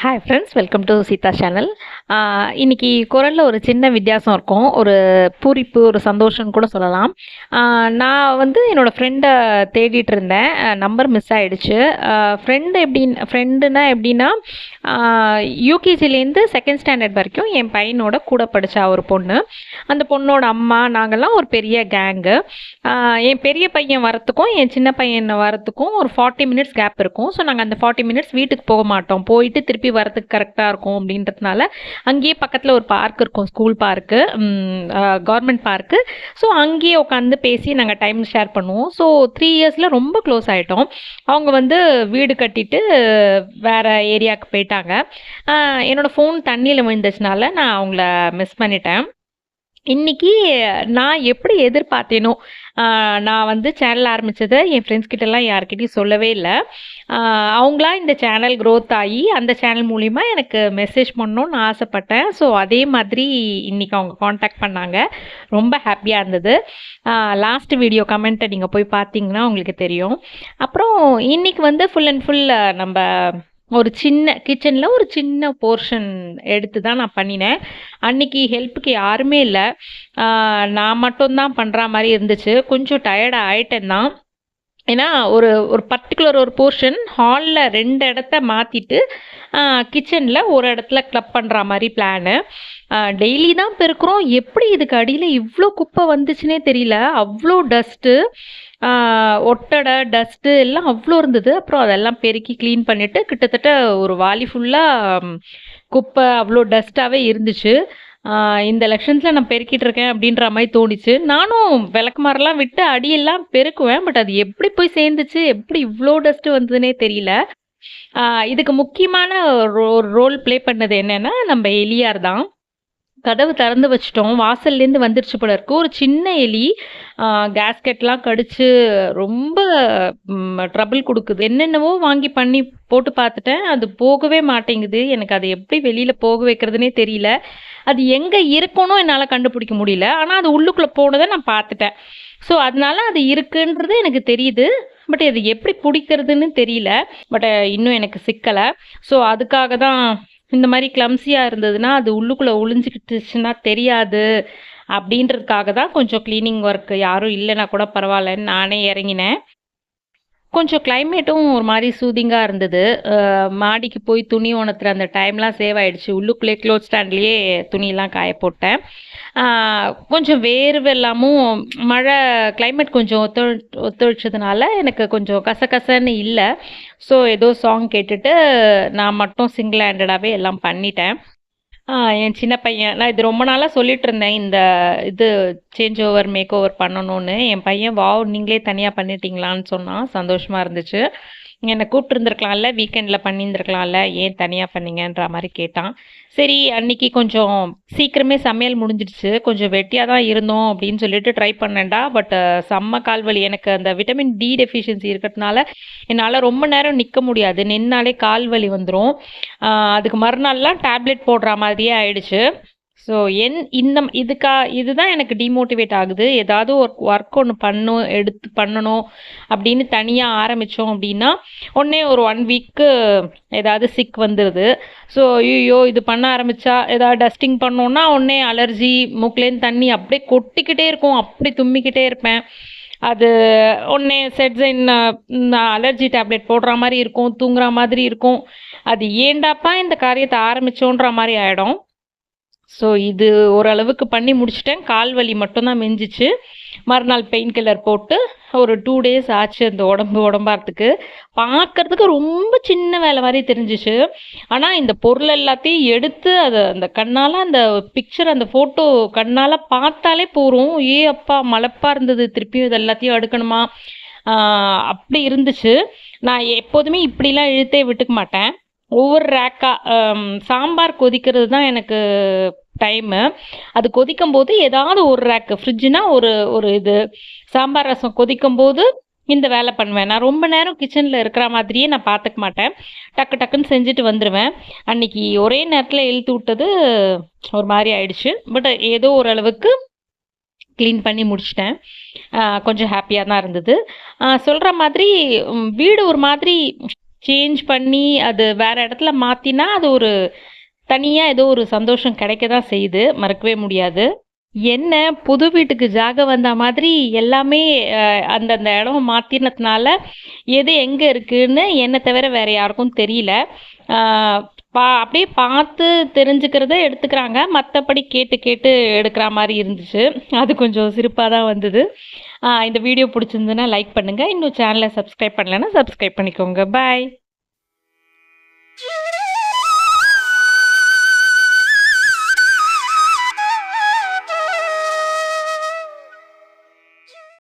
Hi friends welcome to Seetha channel இன்னைக்கு குரலில் ஒரு சின்ன வித்தியாசம் இருக்கும். ஒரு பூரிப்பு ஒரு சந்தோஷம்னு கூட சொல்லலாம். நான் வந்து என்னோடய ஃப்ரெண்டை தேடிட்டு இருந்தேன். நம்பர் மிஸ் ஆகிடுச்சு ஃப்ரெண்டு எப்படின்னு ஃப்ரெண்டுனா எப்படின்னா யூகேஜிலேருந்து செகண்ட் ஸ்டாண்டர்ட் வரைக்கும் என் பையனோட கூட படித்த ஒரு பொண்ணு. அந்த பொண்ணோட அம்மா நாங்கள்லாம் ஒரு பெரிய கேங்கு என் பெரிய பையன் வரத்துக்கும் என் சின்ன பையன் வரத்துக்கும் ஒரு ஃபார்ட்டி மினிட்ஸ் கேப் இருக்கும். ஸோ நாங்கள் அந்த ஃபார்ட்டி மினிட்ஸ் வீட்டுக்கு போக மாட்டோம். போயிட்டு திருப்பி திருப்பி வரதுக்கு கரெக்டாக இருக்கும் அப்படின்றதுனால அங்கேயே பக்கத்தில் ஒரு பார்க் இருக்கும் school park government park so அங்கேயே உட்காந்து பேசி நாங்கள் டைம் ஷேர் பண்ணுவோம். ஸோ த்ரீ இயர்ஸில் ரொம்ப க்ளோஸ் ஆகிட்டோம் அவங்க வந்து வீடு கட்டிட்டு வேறு ஏரியாவுக்கு போயிட்டாங்க. என்னோடய ஃபோன் தண்ணியில் விழுந்துச்சுனால நான் அவங்கள மிஸ் பண்ணிட்டேன். இன்னைக்கு நான் எப்படி எதிர்பார்த்தேனோ நான் வந்து சேனல் ஆரம்பித்ததை என் ஃப்ரெண்ட்ஸ் கிட்டலாம் யார்கிட்டயும் சொல்லவே இல்லை. அவங்களா இந்த சேனல் க்ரோத் ஆகி அந்த சேனல் மூலிமா எனக்கு மெசேஜ் பண்ணணும்னு ஆசைப்பட்டேன். ஸோ அதே மாதிரி இன்றைக்கி அவங்க காண்டாக்ட் பண்ணாங்க. ரொம்ப ஹாப்பியாக இருந்தது. லாஸ்ட் வீடியோ கமெண்ட்டை நீங்கள் போய் பார்த்தீங்கன்னா உங்களுக்கு தெரியும். அப்புறம் இன்னைக்கு வந்து ஃபுல் அண்ட் ஃபுல் நம்ம ஒரு சின்ன கிச்சனில் ஒரு சின்ன போர்ஷன் எடுத்து தான் நான் பண்ணினேன். அன்னைக்கு ஹெல்ப்புக்கு யாருமே இல்லை. நான் மட்டும்தான் பண்ணுற மாதிரி இருந்துச்சு. கொஞ்சம் டயர்டாக ஆகிட்டேன் தான். ஏன்னா ஒரு ஒரு பர்டிகுலர் ஒரு போர்ஷன் ஹாலில் ரெண்டு இடத்த மாற்றிட்டு கிச்சனில் ஒரு இடத்துல கிளப் பண்ணுற மாதிரி பிளானு டெய்லி தான் பெருக்கிறோம். எப்படி இதுக்கு அடியில் இவ்வளோ குப்பை வந்துச்சுன்னே தெரியல. அவ்வளோ டஸ்ட்டு ஒட்டடை டஸ்ட்டு எல்லாம் அவ்வளோ இருந்தது. அப்புறம் அதெல்லாம் பெருக்கி க்ளீன் பண்ணிவிட்டு கிட்டத்தட்ட ஒரு வாலி ஃபுல்லாக குப்பை அவ்வளோ டஸ்ட்டாகவே இருந்துச்சு. இந்த எலெக்ஷன்ஸில் நான் பெருக்கிட்டு இருக்கேன் அப்படின்ற மாதிரி தோணுச்சு. நானும் விளக்குமாரெல்லாம் விட்டு அடியெல்லாம் பெருக்குவேன். பட் அது எப்படி போய் சேர்ந்துச்சு? எப்படி இவ்வளோ டஸ்ட்டு வந்ததுன்னே தெரியல. இதுக்கு முக்கியமான ஒரு ரோல் ப்ளே பண்ணது என்னென்னா நம்ம எலியார் தான். கதவு திறந்து வச்சிட்டோம். வாசல்லேருந்து வந்துருச்சு போல இருக்கு. ஒரு சின்ன எலி கேஸ்கெட்லாம் கடிச்சு ரொம்ப ட்ரபிள் கொடுக்குது. என்னென்னவோ வாங்கி பண்ணி போட்டு பார்த்துட்டேன். அது போகவே மாட்டேங்குது. எனக்கு அது எப்படி வெளியில் போக வைக்கிறதுனே தெரியல. அது எங்கே இருக்கணும் என்னால் கண்டுபிடிக்க முடியல. ஆனால் அது உள்ளுக்குள்ளே போனதை நான் பார்த்துட்டேன். ஸோ அதனால அது இருக்குன்றது எனக்கு தெரியுது. பட் அது எப்படி பிடிக்கிறதுன்னு தெரியல. பட் இன்னும் எனக்கு சிக்கலை. ஸோ அதுக்காக தான் இந்த மாதிரி கிளம்ஸியாக இருந்ததுன்னா அது உள்ளுக்குள்ளே ஒளிஞ்சிக்கிட்டுச்சுன்னா தெரியாது. அப்படின்றதுக்காக தான் கொஞ்சம் க்ளீனிங் ஒர்க்கு யாரும் இல்லைன்னா கூட பரவாயில்லன்னு நானே இறங்கினேன். கொஞ்சம் கிளைமேட்டும் ஒரு மாதிரி சூதிங்காக இருந்தது. மாடிக்கு போய் துணி உணத்துற அந்த டைம்லாம் சேவ் ஆகிடுச்சு உள்ளுக்குள்ளே க்ளோத் ஸ்டாண்ட்லேயே துணியெல்லாம் காய போட்டேன். கொஞ்சம் வேர்வெல்லாமும் மழை கிளைமேட் கொஞ்சம் ஒத்து ஒத்துழைச்சதுனால எனக்கு கொஞ்சம் கசகசன்னு இல்லை. ஸோ ஏதோ சாங் கேட்டுட்டு நான் மட்டும் சிங்கிள் ஹேண்டடாகவே எல்லாம் பண்ணிட்டேன். என் சின்ன பையன். நான் இது ரொம்ப நாளாக சொல்லிட்டு இருந்தேன் இந்த இது சேஞ்ச் ஓவர் மேக் ஓவர் பண்ணணும்னு. என் பையன் வாவ் நீங்களே தனியாக பண்ணிட்டீங்களான்னு சொன்னான். சந்தோஷமாக இருந்துச்சு. என்னை கூப்பிட்டுருந்துருக்கலாம்ல வீக்கெண்டில் பண்ணியிருந்துருக்கலாம்ல ஏன் தனியாக பண்ணீங்கன்ற மாதிரி கேட்டான். சரி அன்னைக்கு கொஞ்சம் சீக்கிரமே சமையல் முடிஞ்சிடுச்சு கொஞ்சம் வெட்டியாக தான் இருந்தோம் அப்படின்னு சொல்லிட்டு ட்ரை பண்ணேன்டா பட் செம்ம கால்வலி எனக்கு அந்த விட்டமின் டி டெஃபிஷியன்சி இருக்கிறதுனால என்னால் ரொம்ப நேரம் நிற்க முடியாது. நின்னாலே கால் வலி வந்துடும் அதுக்கு மறுநாள்லாம் டேப்லெட் போடுற மாதிரியே ஆயிடுச்சு. ஸோ என் இந்த இதுக்கா இதுதான் எனக்கு டிமோட்டிவேட் ஆகுது. ஏதாவது ஒரு ஒர்க் ஒன்று பண்ணும் எடுத்து பண்ணணும் அப்படின்னு தனியாக ஆரம்பித்தோம் அப்படின்னா உடனே ஒரு ஒன் வீக்கு ஏதாவது சிக் வந்துடுது ஸோ ஐயோ இது பண்ண ஆரம்பித்தா ஏதாவது டஸ்டிங் பண்ணோன்னா உடனே அலர்ஜி மூக்குலேருந்து தண்ணி அப்படியே கொட்டிக்கிட்டே இருக்கும். அப்படி தும்மிக்கிட்டே இருப்பேன். அது ஒன்றே செட்ஸைன் அலர்ஜி டேப்லெட் போடுற மாதிரி இருக்கும் தூங்குற மாதிரி இருக்கும். அது ஏண்டாப்பா இந்த காரியத்தை ஆரம்பித்தோன்ற மாதிரி ஆகிடும் ஸோ இது ஓரளவுக்கு பண்ணி முடிச்சிட்டேன். கால் வலி மட்டும்தான் மிஞ்சிச்சு. மறுநாள் பெயின் கில்லர் போட்டு ஒரு டூ டேஸ் ஆச்சு அந்த உடம்பு உடம்பாரத்துக்கு பார்க்கறதுக்கு ரொம்ப சின்ன வேலை மாதிரி தெரிஞ்சிச்சு. ஆனால் இந்த பொருள் எல்லாத்தையும் எடுத்து அதை அந்த கண்ணால் அந்த பிக்சர் அந்த ஃபோட்டோ கண்ணால் பார்த்தாலே போகிறோம் ஏ அப்பா மலப்பாக இருந்தது. திருப்பியும் இது எல்லாத்தையும் எடுக்கணுமா? அப்படி இருந்துச்சு. நான் எப்போதுமே இப்படிலாம் இழுத்தே விட்டுக்க மாட்டேன். ஒவ்வொரு ரேக்காக சாம்பார் கொதிக்கிறது தான் எனக்கு டைமு அது கொதிக்கும் போது ஏதாவது ஒரு ரேக்கு ஃப்ரிட்ஜுனா ஒரு ஒரு இது. சாம்பார் ரசம் கொதிக்கும் போது இந்த வேலை பண்ணுவேன். நான் ரொம்ப நேரம் கிச்சனில் இருக்கிற மாதிரியே நான் பார்த்துக்க மாட்டேன். டக்கு டக்குன்னு செஞ்சுட்டு வந்துடுவேன் அன்னைக்கு ஒரே நேரத்தில் இழுத்து விட்டது ஒரு மாதிரி ஆயிடுச்சு. பட் ஏதோ ஓரளவுக்கு க்ளீன் பண்ணி முடிச்சிட்டேன். கொஞ்சம் ஹாப்பியாக தான் இருந்தது. சொல்கிற மாதிரி வீடு ஒரு மாதிரி சேஞ்ச் பண்ணி அது வேறு இடத்துல மாற்றினா அது ஒரு தனியாக ஏதோ ஒரு சந்தோஷம் கிடைக்க தான் செய்யுது. மறக்கவே முடியாது. என்ன புது வீட்டுக்கு ஜாக வந்த மாதிரி எல்லாமே அந்தந்த இடம் மாற்றினதுனால எது எங்கே இருக்குன்னு என்னை தவிர வேறு யாருக்கும் தெரியல. பா அப்படியே பார்த்து தெரிஞ்சுக்கிறத எடுத்துக்கிறாங்க. மற்றபடி கேட்டு கேட்டு எடுக்கிற மாதிரி இருந்துச்சு. அது கொஞ்சம் சிரிப்பாக தான் வந்தது. இந்த வீடியோ பிடிச்சிருந்துன்னா லைக் பண்ணுங்கள் இன்னும் சேனலை சப்ஸ்கிரைப் பண்ணலைன்னா சப்ஸ்கிரைப் பண்ணிக்கோங்க. பாய்